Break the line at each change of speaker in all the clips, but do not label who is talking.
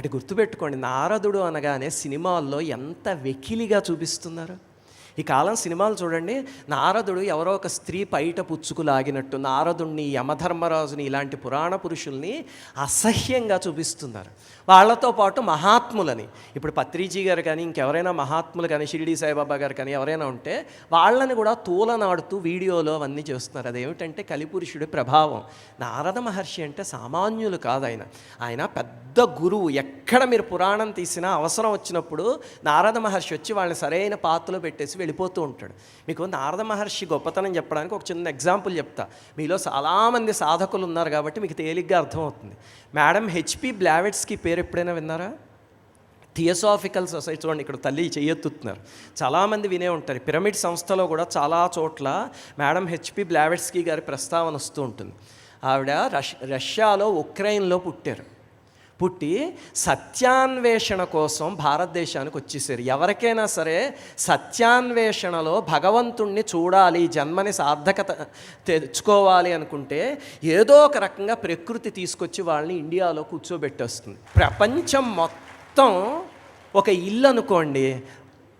ఒకటి గుర్తుపెట్టుకోండి నారదుడు అనగానే సినిమాల్లో ఎంత వెకిలిగా చూపిస్తున్నారు? ఈ కాలం సినిమాలు చూడండి నారదుడు ఎవరో ఒక స్త్రీ పైట పుచ్చుకు లాగినట్టు నారదుణ్ణి యమధర్మరాజుని ఇలాంటి పురాణ పురుషుల్ని అసహ్యంగా చూపిస్తున్నారు. వాళ్ళతో పాటు మహాత్ములని. ఇప్పుడు పత్రిజీ గారు కానీ ఇంకెవరైనా మహాత్ములు కానీ షిరిడి సాయిబాబా గారు కానీ ఎవరైనా ఉంటే వాళ్ళని కూడా తూలనాడుతూ వీడియోలో అవన్నీ చేస్తున్నారు. అదేమిటంటే కలిపురుషుడి ప్రభావం. నారద మహర్షి అంటే సామాన్యులు కాదు ఆయన. ఆయన పెద్ద గురువు. ఎక్కడ మీరు పురాణం తీసినా అవసరం వచ్చినప్పుడు నారద మహర్షి వచ్చి వాళ్ళని సరైన పాత్రలో పెట్టేసి వెళ్ళిపోతూ ఉంటాడు. మీకు నారద మహర్షి గొప్పతనం చెప్పడానికి ఒక చిన్న ఎగ్జాంపుల్ చెప్తా. మీలో చాలామంది సాధకులు ఉన్నారు కాబట్టి మీకు తేలిగ్గా అర్థమవుతుంది. మేడం హెచ్పి బ్లావెట్స్కి పేరు ఎప్పుడైనా విన్నారా? థియోసాఫికల్ సొసైటీ చూడండి ఇక్కడ తల్లి చెయ్యెత్తుతున్నారు. చాలామంది వినే ఉంటారు. పిరమిడ్ సంస్థలో కూడా చాలా చోట్ల మేడం హెచ్పి బ్లావెట్స్కీ గారి ప్రస్తావన వస్తూ ఉంటుంది. ఆవిడ రష్ రష్యాలో ఉక్రెయిన్లో పుట్టారు. పుట్టి సత్యాన్వేషణ కోసం భారతదేశానికి వచ్చేసారు. ఎవరికైనా సరే సత్యాన్వేషణలో భగవంతుణ్ణి చూడాలి జన్మని సార్థకత తెచ్చుకోవాలి అనుకుంటే ఏదో ఒక రకంగా ప్రకృతి తీసుకొచ్చి వాళ్ళని ఇండియాలో కూర్చోబెట్టేస్తుంది. ప్రపంచం మొత్తం ఒక ఇల్లు అనుకోండి.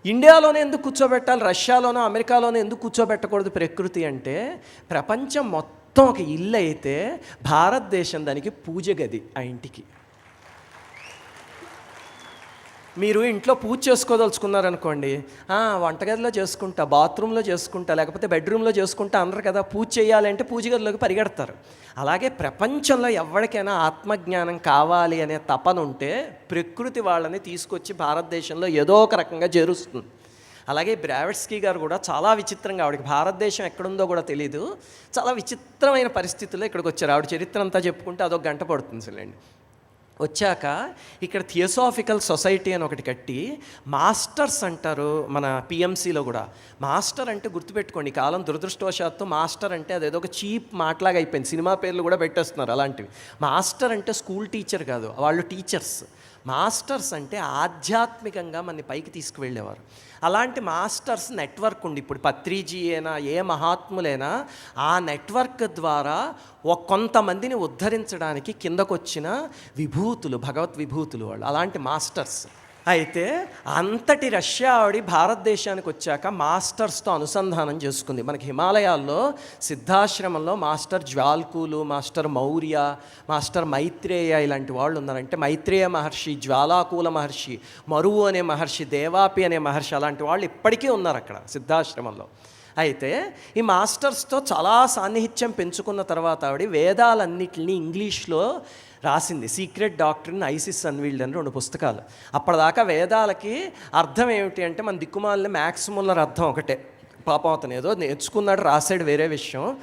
ఇండియాలోనే ఎందుకు కూర్చోబెట్టాలి? రష్యాలోనో అమెరికాలోనో ఎందుకు కూర్చోబెట్టకూడదు ప్రకృతి అంటే ప్రపంచం మొత్తం ఒక ఇల్లు అయితే భారతదేశం దానికి పూజ గది ఆ ఇంటికి. మీరు ఇంట్లో పూజ చేసుకోదలుచుకున్నారనుకోండి వంటగదిలో చేసుకుంటా బాత్రూంలో చేసుకుంటా లేకపోతే బెడ్రూమ్లో చేసుకుంటా అనరు కదా పూజ చేయాలంటే పూజ గదిలోకి పరిగెడతారు. అలాగే ప్రపంచంలో ఎవరికైనా ఆత్మజ్ఞానం కావాలి అనే తపన ఉంటే ప్రకృతి వాళ్ళని తీసుకొచ్చి భారతదేశంలో ఏదో ఒక రకంగా చేరుస్తుంది. అలాగే బ్రావెట్స్కీ గారు కూడా చాలా విచిత్రంగా ఆవిడకి భారతదేశం ఎక్కడుందో కూడా తెలియదు చాలా విచిత్రమైన పరిస్థితుల్లో ఇక్కడికి వచ్చారు. ఆవిడ చరిత్ర అంతా చెప్పుకుంటే అదొక గంట పడుతుంది సరేండి. వచ్చాక ఇక్కడ థియోసాఫికల్ సొసైటీ అని ఒకటి కట్టి మాస్టర్స్ అంటారు మన పిఎంసీలో కూడా. మాస్టర్ అంటే గుర్తుపెట్టుకోండి కాలం దురదృష్టవశాత్తు మాస్టర్ అంటే అదేదో ఒక చీప్ మాటలాగా అయిపోయింది. సినిమా పేర్లు కూడా పెట్టేస్తున్నారు అలాంటివి. మాస్టర్ అంటే స్కూల్ టీచర్ కాదు వాళ్ళు టీచర్స్. మాస్టర్స్ అంటే ఆధ్యాత్మికంగా మన పైకి తీసుకువెళ్ళేవారు. అలాంటి మాస్టర్స్ నెట్వర్క్ ఉంది ఇప్పుడు పత్రిజీ అయినా ఏ మహాత్ములైనా ఆ నెట్వర్క్ ద్వారా ఒక కొంతమందిని ఉద్ధరించడానికి కిందకొచ్చిన విభూతులు భగవత్ విభూతులు వాళ్ళు. అలాంటి మాస్టర్స్. అయితే అంతటి రష్యా ఆవిడ భారతదేశానికి వచ్చాక మాస్టర్స్తో అనుసంధానం చేసుకుంది. మనకి హిమాలయాల్లో సిద్ధాశ్రమంలో మాస్టర్ జ్వాల్కూలు మాస్టర్ మౌర్య మాస్టర్ మైత్రేయ ఇలాంటి వాళ్ళు ఉన్నారంటే మైత్రేయ మహర్షి జ్వాలాకూల మహర్షి మరువు అనే మహర్షి దేవాపి అనే మహర్షి అలాంటి వాళ్ళు ఇప్పటికీ ఉన్నారు అక్కడ సిద్ధాశ్రమంలో. అయితే ఈ మాస్టర్స్తో చాలా సాన్నిహిత్యం పెంచుకున్న తర్వాత ఆవిడ వేదాలన్నిటిని ఇంగ్లీష్లో రాసింది. సీక్రెట్ డాక్టర్ని ఐసిస్ అన్వీల్డ్ అని రెండు పుస్తకాలు. అప్పటిదాకా వేదాలకి అర్థం ఏమిటి అంటే మన దిక్కుమాలిన మ్యాక్స్ అర్థం ఒకటే. పాపం అతను ఏదో నేర్చుకున్నాడు రాశాడు వేరే విషయం.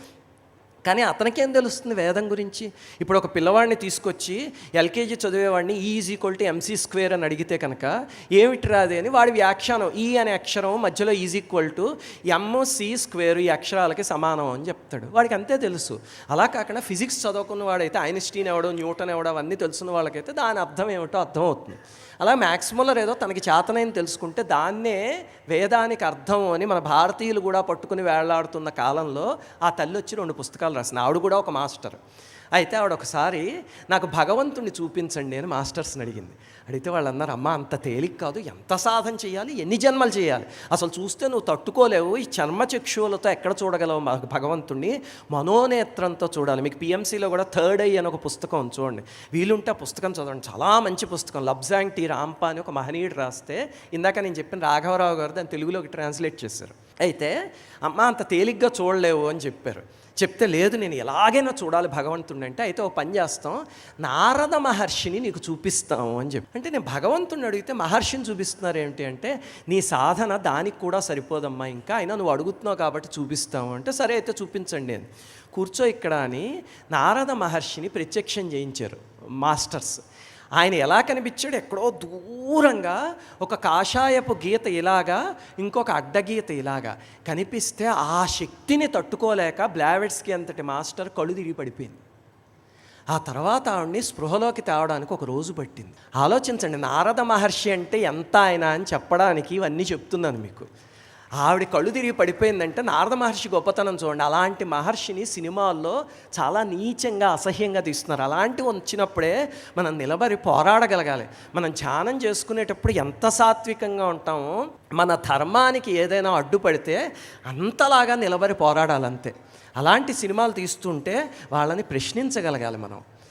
కానీ అతనికేం తెలుస్తుంది వేదం గురించి? ఇప్పుడు ఒక పిల్లవాడిని తీసుకొచ్చి LKG చదివేవాడిని E is equal to MC square అని అడిగితే కనుక ఏమిటి రాదే అని వాడి వ్యాఖ్యానం ఈ అనే అక్షరం మధ్యలో is equal to square E అక్షరాలకి సమానం అని చెప్తాడు. వాడికి అంతే తెలుసు. అలా కాకుండా ఫిజిక్స్ చదువుకున్న వాడైతే ఐన్స్టీన్ ఎవడో న్యూటన్ ఎవడో అవన్నీ తెలుసున్న వాళ్ళకైతే దాని అర్థం ఏమిటో అర్థం అవుతుంది. అలా మ్యాక్సిమంలో ఏదో తనకి చేతనైన తెలుసుకుంటే దాన్నే వేదానికి అర్థం అని మన భారతీయులు కూడా పట్టుకుని వేళ్ళాడుతున్న కాలంలో ఆ తల్లి వచ్చి రెండు పుస్తకాలు రాసిన ఆవిడ కూడా ఒక మాస్టర్. అయితే ఆవిడ ఒకసారి నాకు భగవంతుణ్ణి చూపించండి అని మాస్టర్స్ని అడిగింది. అడిగితే వాళ్ళు అన్నారు అమ్మ అంత తేలిక కాదు ఎంత సాధన చేయాలి ఎన్ని జన్మలు చేయాలి? అసలు చూస్తే నువ్వు తట్టుకోలేవు ఈ చర్మచక్షువులతో ఎక్కడ చూడగలవు భగవంతుణ్ణి? మనోనేత్రంతో చూడాలి. మీకు పిఎంసీలో కూడా థర్డ్ ఐ అని ఒక పుస్తకం చూడండి. వీలుంటే ఆ పుస్తకం చదవండి. చాలా మంచి పుస్తకం. లబ్జాంగ్ టీ రాంప అని ఒక మహనీయుడు రాస్తే ఇందాక నేను చెప్పిన రాఘవరావు గారు దాన్ని తెలుగులోకి ట్రాన్స్లేట్ చేశారు. అయితే అమ్మ అంత తేలిగ్గా చూడలేవు అని చెప్పారు. చెప్తే లేదు నేను ఎలాగైనా చూడాలి భగవంతుడిని అంటే అయితే ఓ పని చేస్తాం నారద మహర్షిని నీకు చూపిస్తాము అని చెప్పి. అంటే నేను భగవంతుడిని అడిగితే మహర్షిని చూపిస్తున్నారు ఏంటి? అంటే నీ సాధన దానికి కూడా సరిపోదమ్మా ఇంకా అయినా నువ్వు అడుగుతున్నావు కాబట్టి చూపిస్తాము అంటే సరే అయితే చూపించండి కూర్చో ఇక్కడ అని నారద మహర్షిని ప్రత్యక్షం చేయించారు మాస్టర్స్. ఆయన ఎలా కనిపించాడు ఎక్కడో దూరంగా ఒక కాషాయపు గీత ఇలాగా ఇంకొక అడ్డగీత ఇలాగా కనిపిస్తే ఆ శక్తిని తట్టుకోలేక బ్లావెట్స్కి అంతటి మాస్టర్ కళ్ళు తిరిగి పడిపోయింది. ఆ తర్వాత ఆవిడ్ని స్పృహలోకి తేవడానికి ఒక రోజు పట్టింది. ఆలోచించండి నారద మహర్షి అంటే ఎంత ఆయన అని చెప్పడానికి ఇవన్నీ చెప్తున్నాను మీకు. ఆవిడ కళ్ళు తిరిగి పడిపోయిందంటే నారద మహర్షి గొప్పతనం చూడండి. అలాంటి మహర్షిని సినిమాల్లో చాలా నీచంగా అసహ్యంగా తీస్తున్నారు. అలాంటివి వచ్చినప్పుడే మనం నిలబడి పోరాడగలగాలి. మనం ధ్యానం చేసుకునేటప్పుడు ఎంత సాత్వికంగా ఉంటామో మన ధర్మానికి ఏదైనా అడ్డుపడితే అంతలాగా నిలబడి పోరాడాలంతే. అలాంటి సినిమాలు తీస్తుంటే వాళ్ళని ప్రశ్నించగలగాలి మనం.